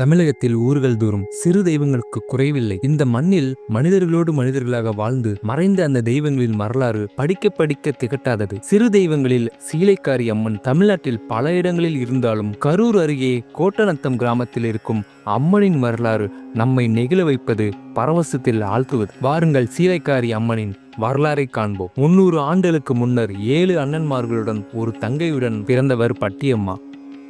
தமிழகத்தில் ஊர்கள் தோறும் சிறு தெய்வங்களுக்கு குறைவில்லை. இந்த மண்ணில் மனிதர்களோடு மனிதர்களாக வாழ்ந்து மறைந்த அந்த தெய்வங்களின் வரலாறு படிக்க படிக்க திகட்டாதது. சிறு தெய்வங்களில் சீலைக்காரி அம்மன் தமிழ்நாட்டில் பல இடங்களில் இருந்தாலும் கரூர் அருகே கோட்டநத்தம் கிராமத்தில் இருக்கும் அம்மனின் வரலாறு நம்மை நெகிழ வைப்பது பரவசத்தில் ஆழ்த்துவது. வாருங்கள் சீலைக்காரி அம்மனின் வரலாறை காண்போம். முன்னூறு ஆண்டுகளுக்கு முன்னர் ஏழு அண்ணன்மார்களுடன் ஒரு தங்கையுடன் பிறந்தவர் பட்டியம்மா.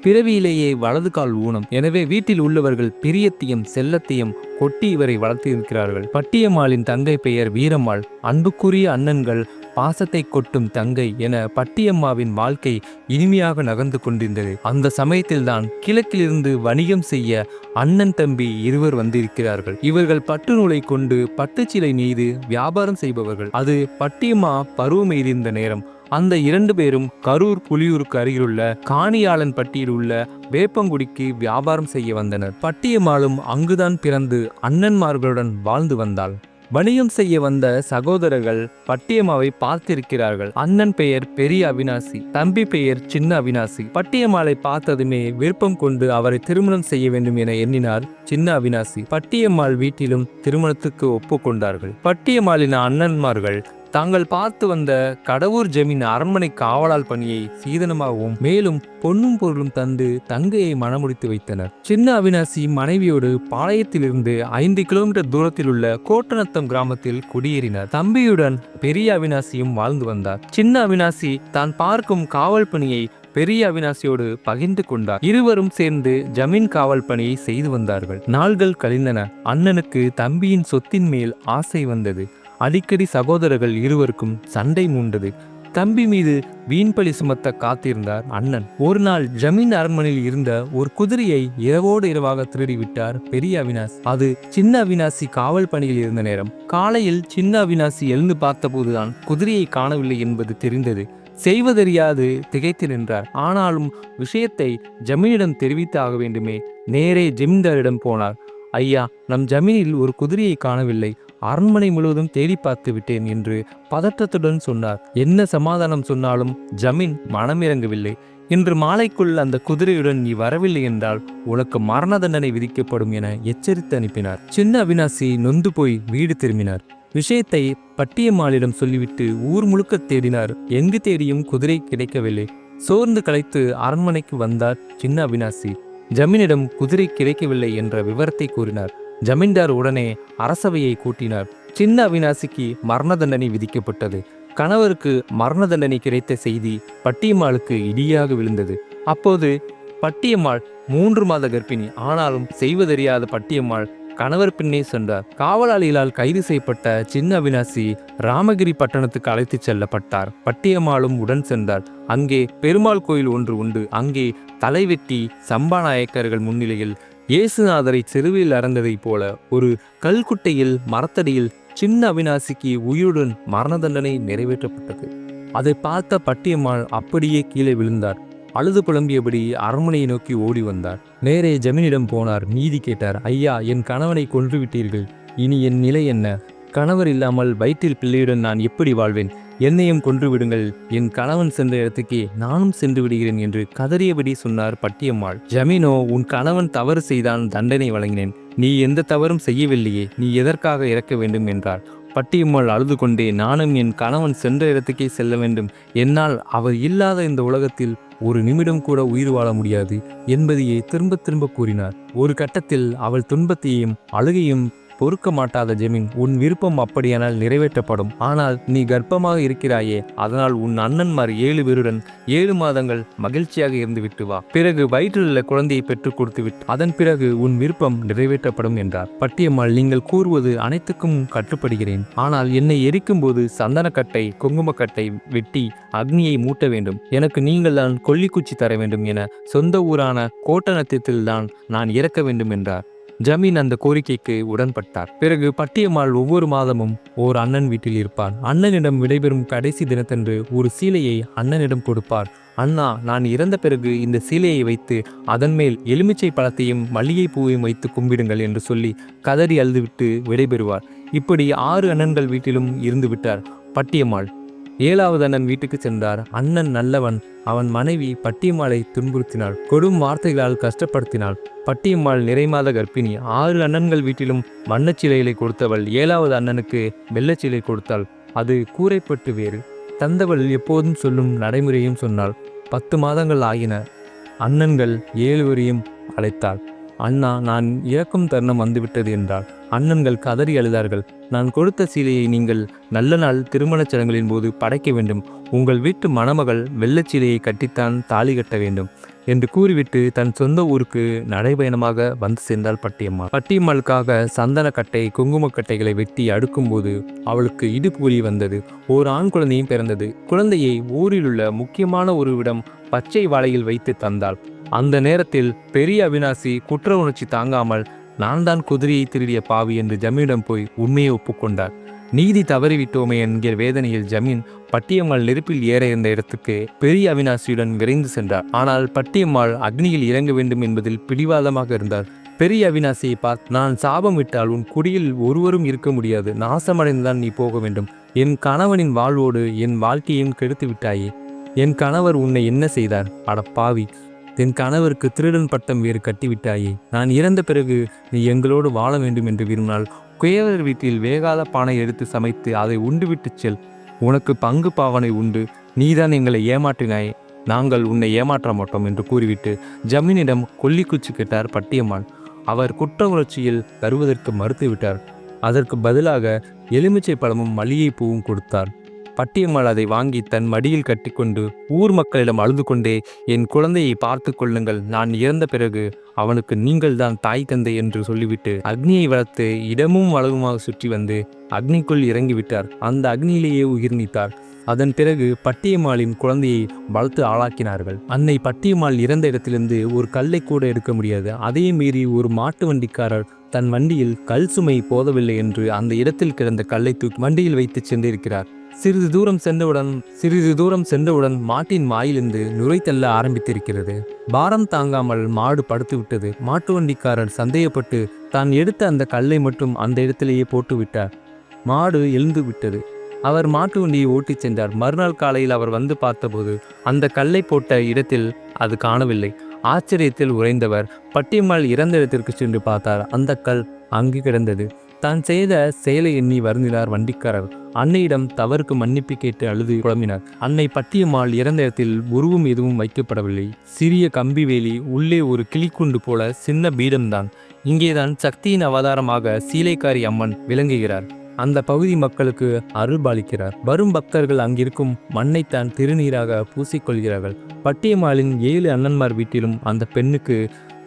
பிறவியிலேயே வலது கால் ஊனம். எனவே வீட்டில் உள்ளவர்கள் பிரியத்தையும் செல்லத்தையும் கொட்டி இவரை வளர்த்திருக்கிறார்கள் பட்டியம்மாளின் தங்கை பெயர் வீரம்மாள். அன்புக்குரிய அண்ணன்கள் பாசத்தை கொட்டும் தங்கை என பட்டியம்மாவின் வாழ்க்கை இனிமையாக நகர்ந்து கொண்டிருந்தது. அந்த சமயத்தில்தான் கிழக்கிலிருந்து வணிகம் செய்ய அண்ணன் தம்பி இருவர் வந்திருக்கிறார்கள். இவர்கள் பட்டு நூலை கொண்டு பட்டுச்சிலை மீது வியாபாரம் செய்பவர்கள். அது பட்டியம்மா பருவம் எய்திருந்த நேரம். அந்த இரண்டு பேரும் கரூர் புலியூருக்கு அருகிலுள்ள காணியாளன் பட்டியில் உள்ள வேப்பங்குடிக்கு வியாபாரம் செய்ய வந்தனர். பட்டியம்மாளும் அங்குதான் பிறந்து அண்ணன்மார்களுடன் வாழ்ந்து வந்தாள். வணிகம் செய்ய வந்த சகோதரர்கள் பட்டியம்மாவை பார்த்திருக்கிறார்கள். அண்ணன் பெயர் பெரிய அவினாசி தம்பி பெயர் சின்ன அவினாசி. பட்டியம்மாளை பார்த்ததுமே விருப்பம் கொண்டு அவரை திருமணம் செய்ய வேண்டும் என எண்ணினார் சின்ன அவினாசி. பட்டியம்மாள் வீட்டிலும் திருமணத்துக்கு ஒப்புக்கொண்டார்கள். பட்டியம்மாளின் அண்ணன்மார்கள் தாங்கள் பார்த்து வந்த கடவுர் ஜமீன் அரண்மனை காவலால் பணியை சீதனமாகவும் மேலும் பொன்னும் பொருளும் தந்து தங்கையை மணமுடித்து வைத்தனர். சின்ன அவினாசி மனைவியோடு பாளையத்திலிருந்து ஐந்து கிலோமீட்டர் தூரத்தில் உள்ள கோட்டநத்தம் கிராமத்தில் குடியேறினார். தம்பியுடன் பெரிய அவினாசியும் வாழ்ந்து வந்தார். சின்ன அவினாசி தான் பார்க்கும் காவல் பணியை பெரிய அவினாசியோடு பகிர்ந்து கொண்டார். இருவரும் சேர்ந்து ஜமீன் காவல் பணியை செய்து வந்தார்கள். நாள்கள் கழிந்தன. அண்ணனுக்கு தம்பியின் சொத்தின் மேல் ஆசை வந்தது. அடிக்கடி சகோதரர்கள் இருவருக்கும் சண்டை மூண்டது. தம்பி மீது வீண்பழி சுமத்த காத்திருந்தார் அண்ணன். ஒரு நாள் ஜமீன் அரண்மனையில் இருந்த ஒரு குதிரையை இரவோடு இரவாக திருடி விட்டார் பெரிய அவினாஸ் அது சின்ன அவினாசி காவல் பணியில் இருந்த நேரம். காலையில் சின்ன அவினாசி எழுந்து பார்த்தபோதுதான் குதிரையை காணவில்லை என்பது தெரிந்தது. செய்வதறியாது திகைத்து நின்றார். ஆனாலும் விஷயத்தை ஜமீனிடம் தெரிவித்து ஆக வேண்டுமே. நேரே ஜமீன்தாரிடம் போனார். ஐயா நம் ஜமீனில் ஒரு குதிரையை காணவில்லை. அரண்மனை முழுவதும் தேடி பார்த்து விட்டேன் என்று பதற்றத்துடன் சொன்னார். என்ன சமாதானம் சொன்னாலும் ஜமீன் மனமிறங்கவில்லை இன்று மாலைக்குள் அந்த குதிரையுடன் நீ வரவில்லை என்றால் உனக்கு மரண தண்டனை விதிக்கப்படும் என எச்சரித்து அனுப்பினார். சின்ன அவினாசி நொந்து போய் வீடு திரும்பினார். விஷயத்தை பட்டியம்மாளிடம் சொல்லிவிட்டு ஊர் முழுக்க தேடினார். எங்கு தேடியும் குதிரை கிடைக்கவில்லை. சோர்ந்து களைத்து அரண்மனைக்கு வந்தார் சின்ன அவினாசி. ஜமீனிடம் குதிரை கிடைக்கவில்லை என்ற விவரத்தை கூறினார். ஜமீன்தார் உடனே அரசவையை கூட்டினார். சின்ன அவினாசிக்கு மரண தண்டனை விதிக்கப்பட்டது. கணவருக்கு மரண தண்டனை கிடைத்த செய்தி பட்டியம்மாளுக்கு இடியாக விழுந்தது. அப்போது பட்டியம்மாள் மூன்று மாத கர்ப்பிணி. ஆனாலும் செய்வதறியாத பட்டியம்மாள் கணவர் பின்னே சென்றார். காவலாளிகளால் கைது செய்யப்பட்ட சின்ன அவினாசி ராமகிரி பட்டணத்துக்கு அழைத்துச் செல்லப்பட்டார். பட்டியம்மாளும் உடன் சென்றார். அங்கே பெருமாள் கோயில் ஒன்று உண்டு. அங்கே தலைவெட்டி சம்பாநாயக்கர்கள் முன்னிலையில் இயேசுநாதரை செருவில் அறந்ததைப் போல ஒரு கல்குட்டையில் மரத்தடியில் சின்ன அவினாசிக்கு உயிருடன் மரண தண்டனை நிறைவேற்றப்பட்டது. அதை பார்த்த பட்டியம்மாள் அப்படியே கீழே விழுந்தார். அழுது புலம்பியபடி அரண்மனையை நோக்கி ஓடி வந்தார். நேரே ஜமீனிடம் போனார். நீதி கேட்டார். ஐயா என் கணவனை கொன்றுவிட்டீர்கள். இனி என் நிலை என்ன? கணவர் இல்லாமல் வயிற்றில் பிள்ளையுடன் நான் எப்படி வாழ்வேன்? என்னையும் கொன்று விடுங்கள் என் கணவன் சென்ற இடத்துக்கே நானும் சென்று விடுகிறேன் என்று கதறியபடி சொன்னார் பட்டியம்மாள். ஜமீனோ உன் கணவன் தவறு செய்தான் தண்டனை வழங்கினேன். நீ எந்த தவறும் செய்யவில்லையே. நீ எதற்காக இறக்க வேண்டும்? என்றார். பட்டியம்மாள் அழுது கொண்டே நானும் என் கணவன் சென்ற இடத்துக்கே செல்ல வேண்டும். என்னால் அவர் இல்லாத இந்த உலகத்தில் ஒரு நிமிடம் கூட உயிர் வாழ முடியாது. என்பதையே திரும்ப திரும்ப கூறினார். ஒரு கட்டத்தில் அவள் துன்பத்தையும் அழுகையும் பொறுக்க மாட்டாத ஜெமின் உன் விருப்பம் அப்படியானால் நிறைவேற்றப்படும். ஆனால் நீ கர்ப்பமாக இருக்கிறாயே அதனால் உன் அண்ணன்மார் ஏழு பேருடன் ஏழு மாதங்கள் மகிழ்ச்சியாக இருந்து விட்டு வா. பிறகு வயிற்றிலுள்ள குழந்தையை பெற்றுக் கொடுத்து விட்டு அதன் பிறகு உன் விருப்பம் நிறைவேற்றப்படும் என்றார். பட்டியம்மாள் நீங்கள் கூறுவது அனைத்துக்கும் கட்டுப்படுகிறேன். ஆனால் என்னை எரிக்கும் போது சந்தனக்கட்டை குங்குமக்கட்டை வெட்டி அக்னியை மூட்ட வேண்டும். எனக்கு நீங்கள் தான் கொல்லிக்குச்சி தர வேண்டும் என சொந்த ஊரான கோட்டநத்தியத்தில் தான் நான் இறக்க வேண்டும் என்றார். ஜமீன் அந்த கோரிக்கைக்கு உடன்பட்டார். பிறகு பட்டியம்மாள் ஒவ்வொரு மாதமும் ஓர் அண்ணன் வீட்டில் இருப்பார் அண்ணனிடம் விடைபெறும் கடைசி தினத்தன்று ஒரு சீலையை அண்ணனிடம் கொடுப்பார். அண்ணா நான் இறந்த பிறகு இந்த சீலையை வைத்து அதன் மேல் எலுமிச்சை பழத்தையும் மல்லிகை பூவையும் வைத்து கும்பிடுங்கள் என்று சொல்லி கதறி அழுதுவிட்டு விடைபெறுவார். இப்படி ஆறு அண்ணன்கள் வீட்டிலும் இருந்து விட்டார் பட்டியம்மாள். ஏழாவது அண்ணன் வீட்டுக்கு சென்றார். அண்ணன் நல்லவன். அவன் மனைவி பட்டியம்மாளை துன்புறுத்தினாள். கொடும் வார்த்தைகளால் கஷ்டப்படுத்தினாள். பட்டியம்மாள் நிறைமாத கர்ப்பிணி. ஆறு அண்ணன்கள் வீட்டிலும் வண்ணச்சிலைகளை கொடுத்தவள் ஏழாவது அண்ணனுக்கு வெள்ளச்சிலை கொடுத்தாள். அது கூரைப்பட்டு வேறு. தந்தவள் எப்போதும் சொல்லும் நடைமுறையும் சொன்னாள். பத்து மாதங்கள் ஆகின. அண்ணன்கள் ஏழுவரையும் அழைத்தாள். அண்ணா நான் இறக்கும் தருணம் வந்துவிட்டது என்றாள். அண்ணன்கள் கதறி அழுதார்கள். நான் கொடுத்த சீலையை நீங்கள் நல்ல நாள் திருமணச் சடங்குகளின் போது படைக்க வேண்டும். உங்கள் வீட்டு மணமகள் வெள்ளச்சீலையை கட்டித்தான் தாலி கட்ட வேண்டும் என்று கூறிவிட்டு தன் சொந்த ஊருக்கு நடைபயணமாக வந்து சேர்ந்தாள் பட்டியம்மாள். பட்டியம்மாளுக்காக சந்தனக்கட்டை குங்குமக்கட்டைகளை வெட்டி அடுக்கும்போது அவளுக்கு இடுப்பு வந்தது. ஓர் ஆண் குழந்தையும் பிறந்தது. குழந்தையை ஊரிலுள்ள முக்கியமான ஒருவிடம் பச்சை வாழையில் வைத்து தந்தாள். அந்த நேரத்தில் பெரிய அவினாசி குற்ற உணர்ச்சி தாங்காமல் நான் தான் குதிரையை திருடிய பாவி என்று ஜமீனிடம் போய் உண்மையை ஒப்புக்கொண்டார். நீதி தவறிவிட்டோமே என்கிற வேதனையில் ஜமீன் பட்டியம்மாள் நெருப்பில் ஏற இருந்த இடத்துக்கு பெரிய அவினாசியுடன் விரைந்து சென்றார். ஆனால் பட்டியம்மாள் அக்னியில் இறங்க வேண்டும் என்பதில் பிடிவாதமாக இருந்தார் பெரிய அவினாசியை பார்த்து நான் சாபம் விட்டால் உன் குடியில் ஒருவரும் இருக்க முடியாது. நாசமடைந்துதான் நீ போக வேண்டும். என் கணவனின் வாழ்வோடு என் வாழ்க்கையும் கெடுத்து விட்டாயே. என் கணவர் உன்னை என்ன செய்தார்? அட பாவி என் கணவருக்கு திருடன் பட்டம் வேறு கட்டிவிட்டாயே. நான் இறந்த பிறகு நீ எங்களோடு வாழ வேண்டும் என்று விரும்பினால் குயவர் வீட்டில் வேகாத பானை எடுத்து சமைத்து அதை உண்டுவிட்டுச் செல். உனக்கு பங்கு பாவனை உண்டு. நீதான் எங்களை ஏமாற்றினாய். நாங்கள் உன்னை ஏமாற்ற மாட்டோம் என்று கூறிவிட்டு ஜமீனிடம் கொல்லிக்குச்சி கேட்டார் பட்டியம்மாள். அவர் குற்ற உணர்ச்சியில் தருவதற்கு மறுத்துவிட்டார். அதற்கு பதிலாக எலுமிச்சை பழமும் மல்லிகை பூவும் கொடுத்தார். பட்டியம்மாள் அதை வாங்கி தன் மடியில் கட்டிக்கொண்டு ஊர் மக்களிடம் அழுது கொண்டே என் குழந்தையை பார்த்து கொள்ளுங்கள். நான் இறந்த பிறகு அவனுக்கு நீங்கள்தான் தாய் தந்தை என்று சொல்லிவிட்டு அக்னியை வளர்த்து இடமும் வளவுமாக சுற்றி வந்து அக்னிக்குள் இறங்கிவிட்டார். அந்த அக்னியிலேயே உயிர் நீத்தார். அதன் பிறகு பட்டியம்மாளின் குழந்தையை வளர்த்து ஆளாக்கினார்கள். அன்னை பட்டியம்மாள் இறந்த இடத்திலிருந்து ஒரு கல்லை கூட எடுக்க முடியாது. அதே மீறி ஒரு மாட்டு வண்டிக்காரர் தன் வண்டியில் கல் சுமை போதவில்லை என்று அந்த இடத்தில் கிடந்த கல்லை தூக்கி வண்டியில் வைத்து சென்றிருக்கிறார். சிறிது தூரம் சென்றவுடன் சிறிது தூரம் சென்றவுடன் மாட்டின் வாயிலிருந்து நுரை தள்ள ஆரம்பித்திருக்கிறது. பாரம் தாங்காமல் மாடு படுத்துவிட்டது. மாட்டு வண்டிக்காரர் சந்தேகப்பட்டு தான் எடுத்த அந்த கல்லை மட்டும் அந்த இடத்திலேயே போட்டுவிட்டார். மாடு எழுந்து விட்டது. அவர் மாட்டு வண்டியை ஓட்டிச் சென்றார். மறுநாள் காலையில் அவர் வந்து பார்த்தபோது அந்த கல்லை போட்ட இடத்தில் அது காணவில்லை. ஆச்சரியத்தில் உறைந்தவர் பட்டியம்மாள் இறந்த இடத்திற்கு சென்று பார்த்தார். அந்த கல் அங்கு கிடந்தது. தான் செய்த செயலை எண்ணி வருந்தினார் வண்டிக்காரர். அன்னையிடம் தவறுக்கு மன்னிப்பு கேட்டு அழுது குழம்பினார் அன்னை பட்டியம்மாள் இறந்த இடத்தில் உருவம் எதுவும் வைக்கப்படவில்லை. சிறிய கம்பி வேலி உள்ளே ஒரு கிளிக்குண்டு போல சின்ன பீடம்தான். இங்கேதான் சக்தியின் அவதாரமாக சீலைக்காரி அம்மன் விளங்குகிறார். அந்த பகுதி மக்களுக்கு அருள்பாலிக்கிறார். வரும் பக்தர்கள் அங்கிருக்கும் மண்ணைத்தான் திருநீராக பூசிக்கொள்கிறார்கள். பட்டியம்மாளின் ஏழு அண்ணன்மார் வீட்டிலும் அந்த பெண்ணுக்கு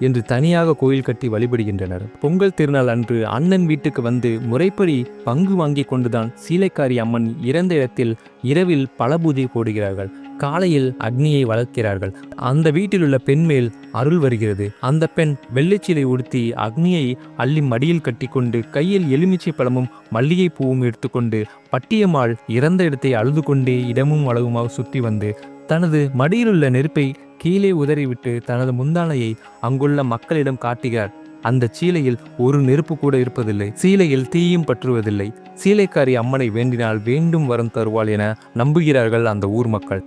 என்று தனியாக கோயில் கட்டி வழிபடுகின்றனர். பொங்கல் திருநாள் அன்று அண்ணன் வீட்டுக்கு வந்து முறைப்படி பங்கு வாங்கி கொண்டுதான் சீலைக்காரி அம்மன் இறந்த இடத்தில் இரவில் பலபூதி போடுகிறார்கள். காலையில் அக்னியை வளர்க்கிறார்கள். அந்த வீட்டில் உள்ள பெண் மேல் அருள் வருகிறது. அந்த பெண் வெள்ளைச்சீலை உடுத்தி அக்னியை அள்ளி மடியில் கட்டிக்கொண்டு கையில் எலுமிச்சை பழமும் மல்லிகை பூவும் எடுத்துக்கொண்டு பட்டியம்மாள் இறந்த இடத்தை அழுது கொண்டே இடமும் அழகுமாக சுற்றி வந்து தனது மடியிலுள்ள நெருப்பை கீழே உதறிவிட்டு தனது முந்தானையை அங்குள்ள மக்களிடம் காட்டுகிறார். அந்த சீலையில் ஒரு நெருப்பு கூட இருப்பதில்லை. சீலையில் தீயும் பற்றுவதில்லை. சீலைக்காரி அம்மனை வேண்டினால் வேண்டும் வரம் தருவாள் என நம்புகிறார்கள் அந்த ஊர் மக்கள்.